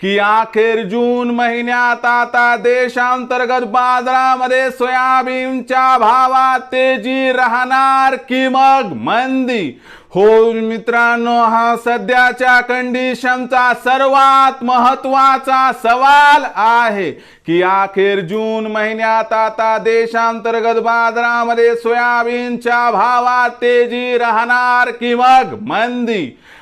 की अखेर जून महिन्यात आता देशांतर्गत बाजारामध्ये सोयाबीनच्या भावात तेजी राहणार की मग मंदी? हो मित्रांनो हा सध्याच्या कंडिशनचा सर्वात महत्त्वाचा सवाल आहे की अखेर जून महिन्यात आता देशांतर्गत बाजारामध्ये सोयाबीनच्या भावात तेजी राहणार की मग मंदी?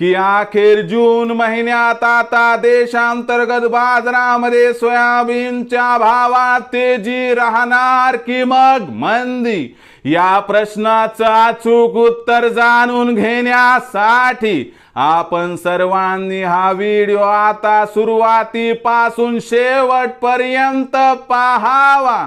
की अखेर जून महिन्यात आता देशांतर्गत बाजारामध्ये सोयाबीनच्या भावात तेजी राहणार की मग मंदी? या प्रश्नाचं अचूक उत्तर जाणून घेण्यासाठी आपण सर्वांनी हा व्हिडिओ आता सुरुवातीपासून शेवटपर्यंत पाहावा.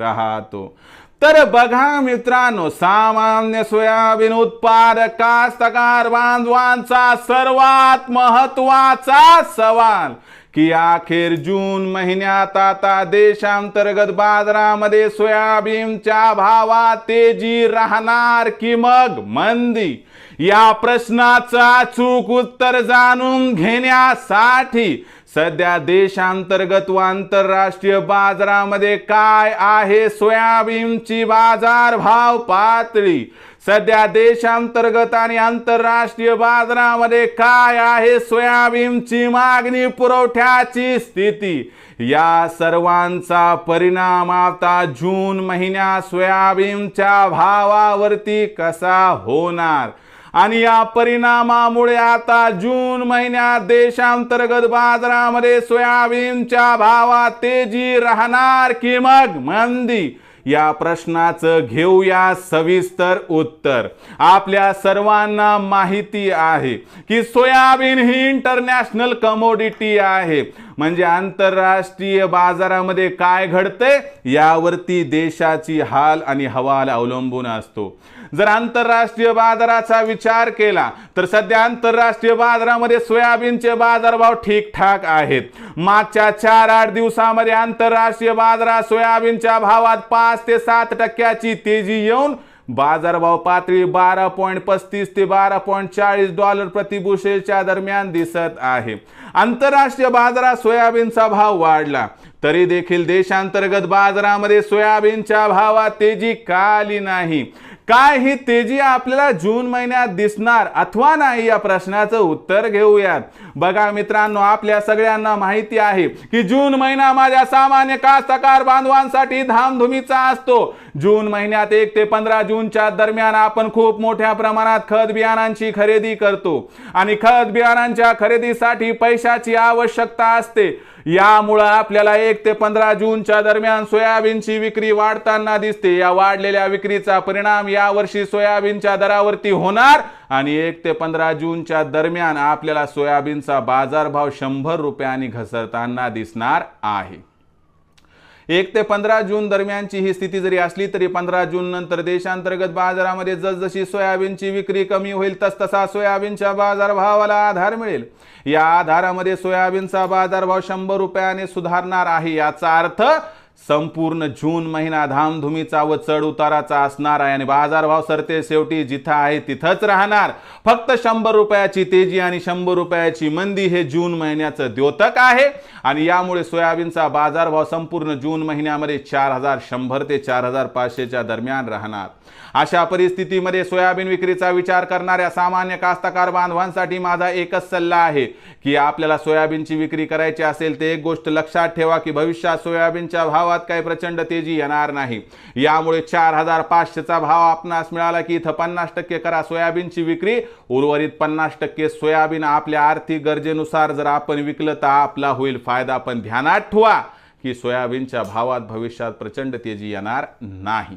राहतो. तर बघा मित्रांनो सामान्य सोयाबीन उत्पादक कास्तकार बांधवांचा सर्वात महत्त्वाचा सवाल की अखेर जून महिन्यात आता देशांतर्गत बाजारामध्ये सोयाबीनच्या भावात तेजी राहणार की मग मंदी? या प्रश्नाचा चूक उत्तर जाणून घेण्यासाठी सध्या देशांतर्गत व आंतरराष्ट्रीय बाजारामध्ये काय आहे सोयाबीनची बाजार भाव पातळी? सध्या देशांतर्गत आणि आंतरराष्ट्रीय बाजारामध्ये काय आहे सोयाबीनची मागणी पुरवठ्याची स्थिती? या सर्वांचा परिणाम आता जून महिन्यात सोयाबीनच्या भावावरती कसा होणार? आणि या परिणामामुळे आता जून महिन्यात देशांतर्गत बाजारामध्ये सोयाबीनच्या भावात तेजी राहणार की मग मंदी? या प्रश्नाचं घेऊया सविस्तर उत्तर. आपल्या सर्वांना माहिती आहे की सोयाबीन ही इंटरनॅशनल कमोडिटी आहे. म्हणजे आंतरराष्ट्रीय बाजारामध्ये काय घडते यावरती देशाची हाल आणि हवाल अवलंबून असतो. जर आंतरराष्ट्रीय बाजाराचा विचार केला तर सध्या आंतरराष्ट्रीय बाजारामध्ये सोयाबीनचे बाजारभाव ठीकठाक आहेत. मागच्या चार आठ दिवसामध्ये आंतरराष्ट्रीय बाजारात सोयाबीनच्या भावात पाच ते सात टक्क्याची तेजी येऊन बाजारभाव पातळी बारा पॉईंट पस्तीस ते बारा पॉईंट चाळीस डॉलर प्रतिभूषेच्या दरम्यान दिसत आहे. आंतरराष्ट्रीय बाजारात सोयाबीनचा भाव वाढला तरी देखील देशांतर्गत बाजारामध्ये सोयाबीनच्या भावात तेजी का आली नाही. काय ही तेजी आपल्याला जून महिन्यात दिसणार अथवा नाही या प्रश्नाचं उत्तर घेऊयात. बघा मित्रांनो आपल्या सगळ्यांना माहिती आहे की जून महिना माझ्या सामान्य कास्तकार बांधवांसाठी धामधुमीचा असतो. जून महिन्यात एक ते पंधरा जूनच्या दरम्यान आपण खूप मोठ्या प्रमाणात खत बियाणांची खरेदी करतो. आणि खत बियाणांच्या खरेदीसाठी पैशाची आवश्यकता असते. यामुळं आपल्याला एक ते पंधरा जूनच्या दरम्यान सोयाबीनची विक्री वाढताना दिसते. या वाढलेल्या विक्रीचा परिणाम यावर्षी सोयाबीनच्या दरावरती होणार आणि एक ते पंधरा जूनच्या दरम्यान आपल्याला सोयाबीनचा बाजारभाव शंभर रुपयांनी घसरताना दिसणार आहे. एक ते पंधरा जून दरम्यानची ही स्थिती जरी असली तरी पंधरा जून नंतर देशांतर्गत बाजारामध्ये जसजशी सोयाबीनची विक्री कमी होईल तसतसा सोयाबीनच्या बाजारभावाला आधार मिळेल. या आधारामध्ये सोयाबीनचा बाजारभाव शंभर रुपयाने सुधारणार आहे याचा अर्थ संपूर्ण जून महिना धामधुमीचा व चढ उताराचा असणार आहे आणि बाजारभाव सरते शेवटी जिथं आहे तिथंच राहणार. फक्त शंभर रुपयाची तेजी आणि शंभर रुपयाची मंदी हे जून महिन्याचं द्योतक आहे. आणि यामुळे सोयाबीनचा बाजारभाव संपूर्ण जून महिन्यामध्ये चार हजार शंभर ते चार हजार पाचशेच्या दरम्यान राहणार. अशा परिस्थितीमध्ये सोयाबीन विक्रीचा विचार करणाऱ्या सामान्य कास्तकार बांधवांसाठी माझा एकच सल्ला आहे की आपल्याला सोयाबीनची विक्री करायची असेल तर एक गोष्ट लक्षात ठेवा की भविष्यात सोयाबीनच्या भावात काही प्रचंड तेजी येणार नाही. यामुळे चार हजार पाचशेचा भाव आपणास मिळाला की इथं पन्नास टक्के करा सोयाबीनची विक्री. उर्वरित पन्नास टक्के सोयाबीन आपल्या आर्थिक गरजेनुसार जर आपण विकलं तर आपला होईल फायदा. पण ध्यानात ठेवा की सोयाबीनच्या भावात भविष्यात प्रचंड तेजी येणार नाही.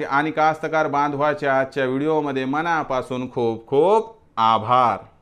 आणि कास्तकार बांधवाच्या आजच्या व्हिडिओमध्ये मनापासून खूप खूप आभार.